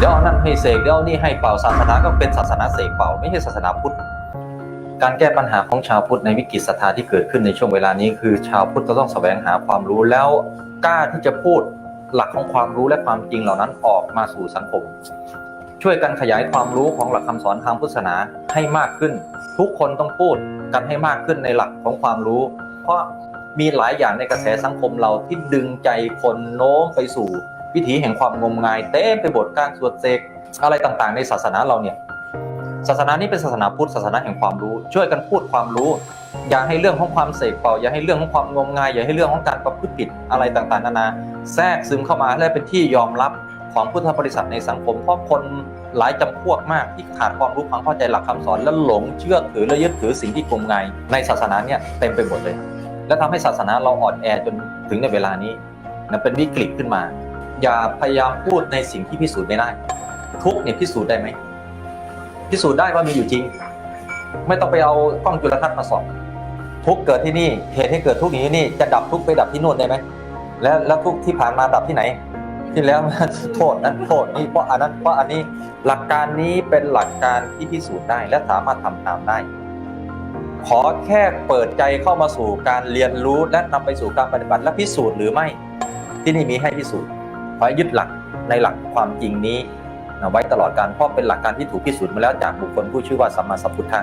เดี๋ยวนั่นให้เสกเดี๋ยวนี่ให้เป่าศาสนาก็เป็นศาสนาเสกเป่าไม่ใช่ศาสนาพุทธ การแก้ปัญหาของชาวพุทธในวิกฤตศรัทธาที่เกิดขึ้นในช่วงเวลานี้ คือชาวพุทธก็ต้องแสวงหาความรู้แล้วกล้าที่จะพูดหลักของความรู้และความจริงเหล่านั้นออกมาสู่สังคม ช่วยกันขยายความรู้ของหลักคำสอนทางพุทธศาสนาให้มากขึ้น ทุกคนต้องพูดกันให้มากขึ้นในหลักของความรู้ เพราะมีหลายอย่างในกระแสสังคมเราที่ดึงใจคนโน้มไปสู่ วิถีแห่งความงมงายเต็มไปหมดการสวดเสกอะไรต่างๆ ในศาสนาเราเนี่ยศาสนานี้เป็นศาสนาพุทธศาสนาแห่งความรู้ ช่วยกันพูดความรู้ อย่าให้เรื่องของความเสกเป่า อย่าให้เรื่องของความงมงาย อย่าให้เรื่องของการประพฤติผิดอะไรต่างๆ นานา แทรกซึมเข้ามาและเป็นที่ยอมรับของพุทธบริษัทในสังคมเพราะคนหลายจำพวกมากที่ขาดความรู้ความเข้าใจหลักคำสอนและหลงเชื่อถือและยึดถือสิ่งที่งมงายในศาสนาเนี่ยเต็มไปหมดเลย และทำให้ศาสนาเราอ่อนแอจนถึงในเวลานี้นะเป็นวิกฤตขึ้นมา อย่าพยายามพูดในสิ่งที่พิสูจน์ไม่ได้ ทุกเนี่ยพิสูจน์ได้ไหมพิสูจน์ได้ว่ามีอยู่จริง ไม่ต้องไปเอากล้องจุลทรรศน์มาส่องทุกเกิดที่นี่เหตุให้เกิดทุกอย่างนี้นี่จะดับทุกไปดับที่นู่นได้ไหมแล้วแล้วทุกที่ผ่านมาดับที่ไหน ที่แล้วโทษนั้นโทษนี่เพราะอันนั้นเพราะอันนี้หลักการนี้เป็นหลักการที่พิสูจน์ได้และสามารถทำตามได้ ขอแค่เปิดใจเข้ามาสู่การเรียนรู้และนำไปสู่การปฏิบัติและพิสูจน์หรือไม่ ที่นี่มีให้พิสูจน์ ขอให้ยึดหลักในหลักความจริงนี้ไว้ตลอดการเพราะเป็นหลักการที่ถูกพิสูจน์มาแล้วจากบุคคลผู้ชื่อว่าสัมมาสัพพุทธะ